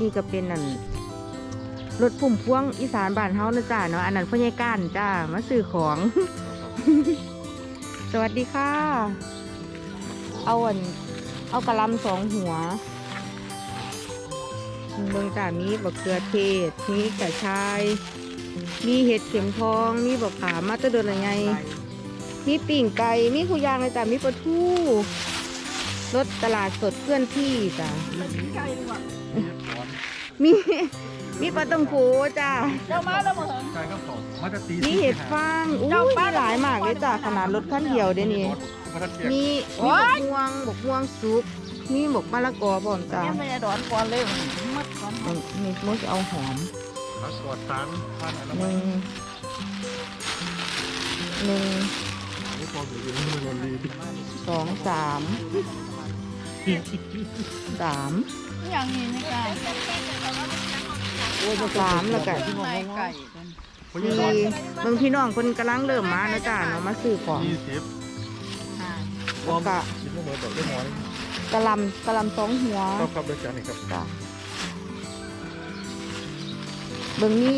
นี่ก็เป็นนั่นรถพุ่มพวงอีสานบ้านเฮานะจ้าเนาะอันนั้นพ่อใหญ่ก้านจ้ามาซื้อของ สวัสดีค่ะ เอาอันเอากระลำสองหัวเบิ่งจ้ามีบักเกลือเทศมีกระชาย มีเห็ดเข็มทอง มีบักขามมาตะโดนอะไรมีปิ่งไก่ มีคุยางเลยจ้ะมีปลาทูรถตลาดสดเคลื่อนที่จ้ะ มีมีปลาต้องโกจ้ะเจ้ามาแล้วมึงใช่ครับผมมาจะตีมีเห็ดฟางอู้ยมีหลายมากเลยจ้ะขนาดรถคันเดียวเดี๋ยวนี้มาจะเทียบมีมีบกม่วงบกม่วงสุก มีบกมะละกอบ่อมจ้ะยังไม่ได้ดอนก่อนเลยมัดก่อนนี่มีมุสเอาหอมมากอดสารพันอะไรหนึ่งหนึ่งนี่พออยู่ที่นี่มันดีสองสาม สามอย่างนี้นี่ไก่สามแล้วก็ไก่ไก่มีบางพี่น้องคนกำลังเริ่มมานะจ้ะเนาะมาซื้อของยี่สิบแล้วก็คิดว่าเหมือนดอกได้หมอยกะหลำกะหลำสองหัวครับครับเด็กจานนี่ครับจ้ะเบิ่งนี่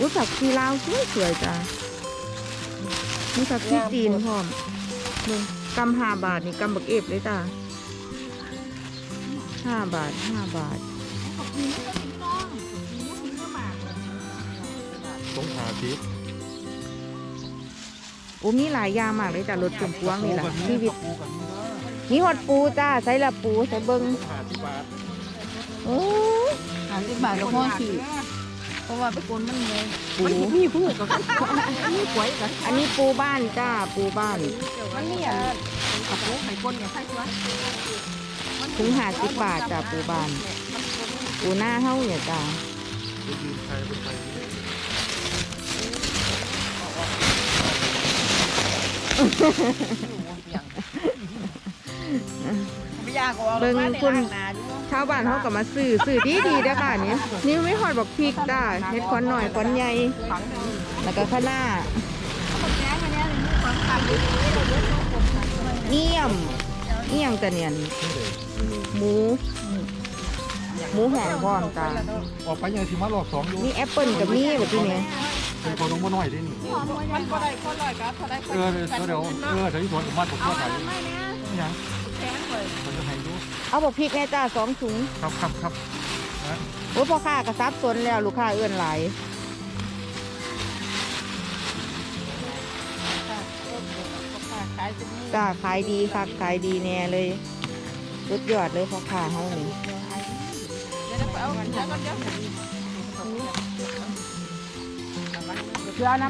รู้จักชีลาวสวยสวยๆจ้ะมีผักชีจีนพร้อมเบิ่งกำห้าบาทนี่กำบักเอฟเลยจ้ะ ห้าบาทห้าบาทต้องหาทิพย์โอ้มีหลายอยางมากเลยจ้ะรถจุ่มพวงนี่แหละชีวิตปูกันนี่นะมีหอดปูจ้าใส่ละปูใส่เบิ่งหาที่บาทโอ้ยหาสิบบาทกับพ่อขี่เพราะว่าไปโกนมันเลยปูมีพูดกับมีกล้วยกันอันนี้ปูบ้านจ้าปูบ้านมันมีอะกับปูไข่ก้นเนี่ยใช่ไหม ถึงห้าสิบบาทจ้าปูบานปูหน้าเฮ้าเนี่ยจ้าไปยืนใครบนไปไม่ยากกว่านาอยู่ชาวบ้านเขาก็มาซื้อซื้อดีดีเด้อค่ะนี่นี่ไม่หอดบอกพริกจ้าเฮ็ดคอนหน่อยคอนใหญ่แล้วก็ข้าวหน้าเขาแจ้งมเนี่ยนี่ฝังขาดเนียมเนียมจะเนียน หมู หมูแห้งพร้อมจ้าออกไปยังสิมาหลอกสองอยู่มีแอปเปิลกับมีแบบนี้เป็นคนลงมาหน่อยดินี่มันก็ได้คนลอยกับเขาได้เออเดี๋ยวเดี๋ยวเออเดี๋ยวที่สวนผมมาผมก็ถ่ายนี่ยังแจ้งเลยมันจะให้ดูเอาบอกพริกแน่จ้าสองถุงครับครับครับนะโอ้พ่อค้ากระซับสนแล้วลูกค้าเอื้อนหลายขายจะมีจ้าขายดีค่ะขายดีแน่เลย สุดยอดเลยพ่อค้าเฮานี่เดี๋ยวไปเอาเดี๋ยวก็เดี๋ยว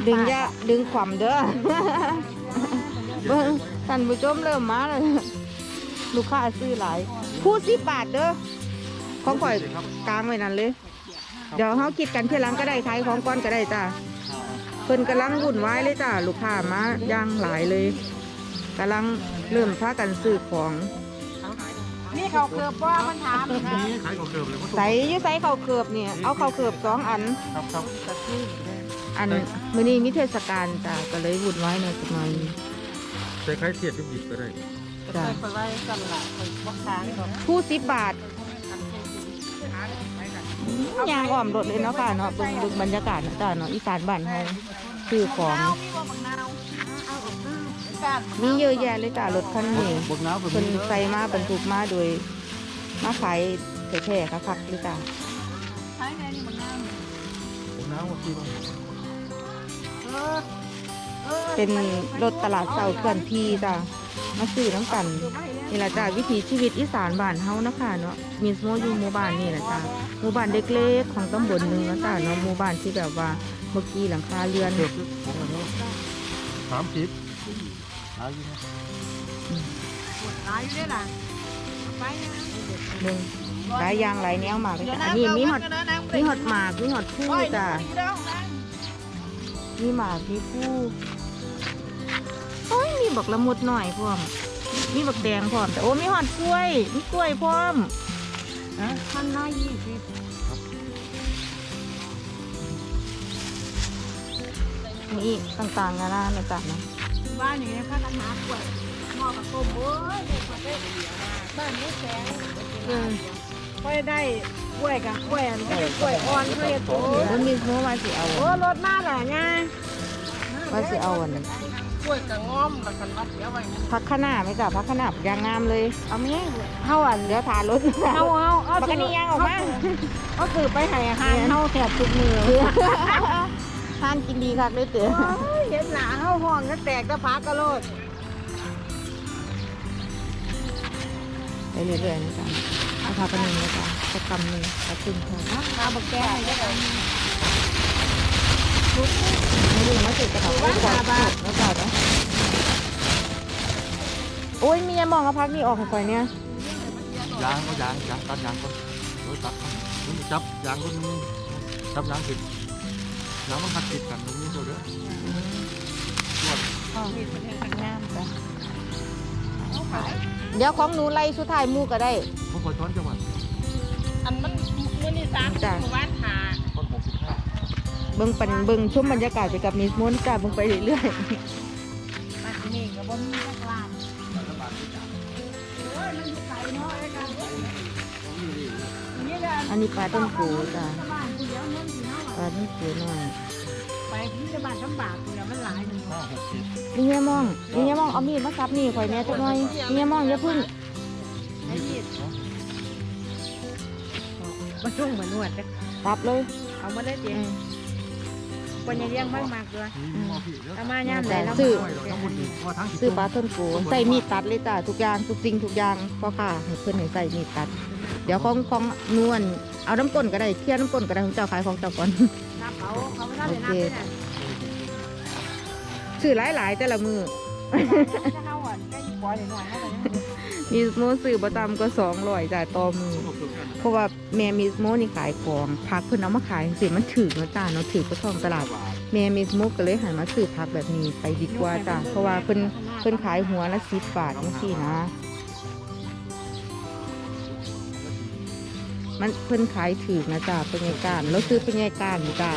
ดึงอยาดึงขวามเด้อเบิ่งท่านผู้ชมเริ่มมาแล้วลูกค้าซื้อหลายผู้สิบบาทเด้อของข่อยกลางไว้นั่นเลย เดี๋ยวเฮาคิดกันเที่ยหลังก็ได้ขายของก่อนก็ได้จ้าเพิ่นกำลังวุ่นวายเลยจ้าลูกค้ามาอย่างหลายเลยกำลังเริ่มพากันซื้อของ นี่เขาเกือบว่ามันถามนะนี่ขายของเดิมเลยใส่อยี่ใส่ข้าวเขือบเนี่ยเอาข้าวเขือบสองอัน ครับครับอันมื้อนี้มีเทศกาลจ้าก็เลยวุ่นวายหน่อยจักหน่อยใช้ไข่เทียดดิบๆก็ได้จ้าไปไว้กันละไปบักค้างก่อนผู้สิบบาทยางอ้อมรถเลยเนาะค่ะเนาะเบิ่งเบิ่งบรรยากาศเนาะจ้าเนาะอีสานบ้านเฮาซื้อของมีว่าบางนาว มีเยอะแยะเลยจ้ารถคันนี้บนน้ำเพิ่นใส่มาบรรทุกมาโดยมาขายแท้ๆคักๆเลยจ้าใช้ไงนี่บางนาวบนน้ำว่าที่ว่าเออเออเป็นรถตลาดเช้าเคลื่อนที่จ้ามาซื้อน้ำกันนี่แหละจ้าวิถีชีวิตอีสานบ้านเฮานะคะเนาะมีสโมอยู่หมู่บ้านนี่แหละจ้าหมู่บ้านเล็กๆของตำบลหนึงเนาะจ้าเนาะหมู่บ้านที่แบบว่าเมื่อกี้หลังคาเรือนเกือบของอันนี้สามสิบ หาอยู่นะตายอยู่ได้ล่ะไปนะหนึ่งหลายอย่างหลายแนวมากเลยจ้ะอันนี้มีหอดมีหอดหมากมีหอดผู้จ้ะมีหมากมีผู้โอ้ยมีบักละมุดหน่อยพร้อมมีบักแดงพร้อมแต่โอ้มีหอดกล้วย มีกล้วยพร้อมพันห้ายี่สิบมีต่างๆนานานะจ๊ะนะ บ้านอย่างนี้พันอาหารกล้วยหม้อกับต้มโอ้ยเด็กมาได้บ้านนี้แสงเออค่อยได้กล้วยกับกล้วยอันก็เป็นกล้วยอ่อนกล้วยโตมันมีโมว่าสิเอาโอ้รถมาล่ะไงว่าสิเอาอันนั้นกล้วยกับง้อมแล้วกันวัดเดี๋ยวไว้พักขนาไหมจ้ะพักขนาบยางงามเลยเอาไหมเท่าอันเดี๋ยวทารถเอาเอาเอาปกติยางออกมาก็คือไปให้อาหารเฮาแถบทุกมือทานกินดีคักเลยเต๋อโอ้ย เห็นหนาเฮาห้องก็แตกก็พักกระโลดไปเรื่อยๆนะจ๊ะเอาพาไปหนึ่งนะจ๊ะสักำหนึ่งสักครึ่งเท่านั้าบักแก้ให้ได้ไม่รู้มาสิกระเป๋าไม่จ่ายบาทไม่จ่ายนะโอ้ยมียามองเอาพักนี่ออกให้ก่อนเนี่ยยางก็ยางยางตัดยางก่อนโดยตัดจับยางก็จับยางติด ยางมันหักติดกันตรงนี้เจ้าเด้อตรวจเดี๋ยวของหนูไล่สุดท้ายหมูก็ได้ ผมขอช้อนจังหวัดอันมันมื้อนี้3จ้ะวัดหาคนหกสิบห้าเบิ่งปันเบิ่งชุ่มบรรยากาศไปกับมิสมอนจ้าเบิ่งไปเรื่อยอันนี้ก็บ่มีสักล้านโอ้ยมันอยู่ไกลเนาะไอ้กันนี่แหละๆอันนี้ปลาต้นปูจ้า ปลาต้นปูหน่อยไปที่จะบ้านลำบากกูเดี๋ยวมันหลายหนึ่งห้าหกสิบนี่ยามองนี่ยามองเอามีดมาซับนี่ข่อยแหน่จักหน่อยนี่ยามองอย่าพึ่งไอ้ยี่มาช่วงเหมือนนวดเลยซับเลยเอามาได้เจ๊อืมคนอย่าเลี้ยงมากมากเลยนี่มอพี่เด้อเอามาย่ามไหนแล้วซื้อทั้งหมดนี่ว่าทั้งซื้อปลาต้นปูใส่มีดตัดเลยจ้าทุกอย่างทุกสิ่งทุกอย่างพ่อค่ะให้เพิ่นให้ใส่มีดตัดเดี๋ยวของของนวลเอาน้ำก้นก็ได้เคลียร์น้ำก้นก็ได้ของเจ้าขายของเจ้าก่อนนับเขาเขาไม่ได้เลยนับเลยนะซื้อหลายๆแต่ละมือถ้าเขาอ่อนก็ยิ่งปล่อยหน่อยเขาแต่ยังมิสโมซื้อประจำก็สองร้อยจ่ายต่อมือ เพราะว่าแม่มิสโมนี่ขายของพักเพิ่นเอามาขายสิมันถือเนาะจ้าเนาะถือประทองตลาด แม่มิสโมก็เลยหันมาซื้อพักแบบนี้ไปดีกว่าจ้าเพราะว่าเพิ่นเพิ่นขายหัวละสิบบาทจังซี่นะ มันเพิ่นขายถือนะจ้าเป็นไงการแล้วซื้อเป็นไงการจ้า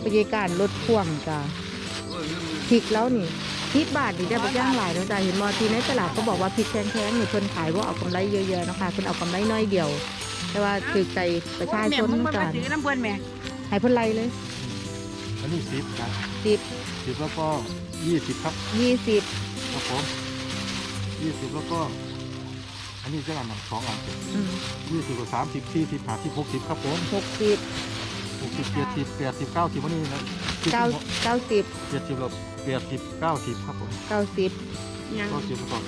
เป็นไงการลดพ่วงจ้าพริกแล้วนี่พริกบาทนี่ได้ไปย่างหลายแล้วจ้าเห็นมอทีในตลาดเขาบอกว่าพริกแพงๆนี่เพิ่นขายว่าเอากำไรเยอะๆเนาะคะเพิ่นเอากำไรน้อยเดียว แต่ว่าถือใจประชาชนมึงมาจ้าถือน้ำเพื่อนแม่ให้เพิ่นไล่เลยอันนี้สิบนะสิบสิบแล้วก็ยี่สิบครับยี่สิบครับผมยี่สิบแล้วก็ อันนี้จะอันหนึ่งสองอันอืมยี่สิบกับสามสิบสี่สิบห้าสิบหกสิบครับผมหกสิบหกสิบเจ็ดสิบแปดสิบเก้าสิบวันนี้นะเก้าเก้าสิบเจ็ดสิบแล้วแปดสิบเก้าสิบครับผมเก้าสิบยังเก้าสิบแล้วก็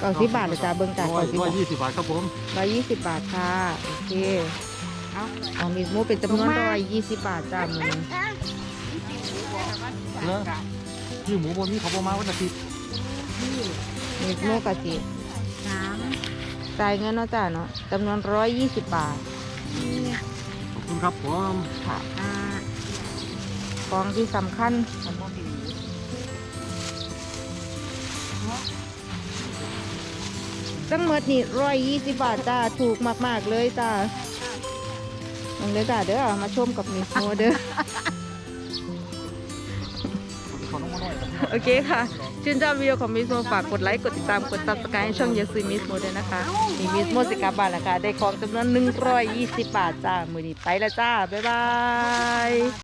เก้าสิบบาทเลยจ้าเบิ่งจ้าร้อยเก้าสิบร้อยบาทยี่สิบบาทครับผมร้อยยี่สิบบาทค่ะโอเคเอาเอามิสโมเป็นจำนวนร้อยยี่สิบบาทจ้ามือแล้วยี่หมูบนนี้เขาบอกมาวันอาทิตย์ มิสโมกะจิสามจ่ายเงินเนาะจ้าเนาะจำนวนร้อยยี่สิบบาทสี่ขอบคุณครับผมค่ะห้าของที่สำคัญทั้งหมดนี่ร้อยยี่สิบบาทจ้าถูกมาก ๆ เลยจ้าลงเลยจ้าเด้อมาชมกับมิสโมเด้อขอน้องมาหน่อยครับโอเคค่ะ ชื่นชอบวิดีโอของมิสโมฝากกดไลค์กดติดตามกดซับสไครต์ให้ช่องเยซีมิสโมด้วยนะคะมีมิสโมสิกาบาทนะคะได้ของจำนวน120 บาทจ้ามือนี้ไปแล้วจ้า บ๊ายบาย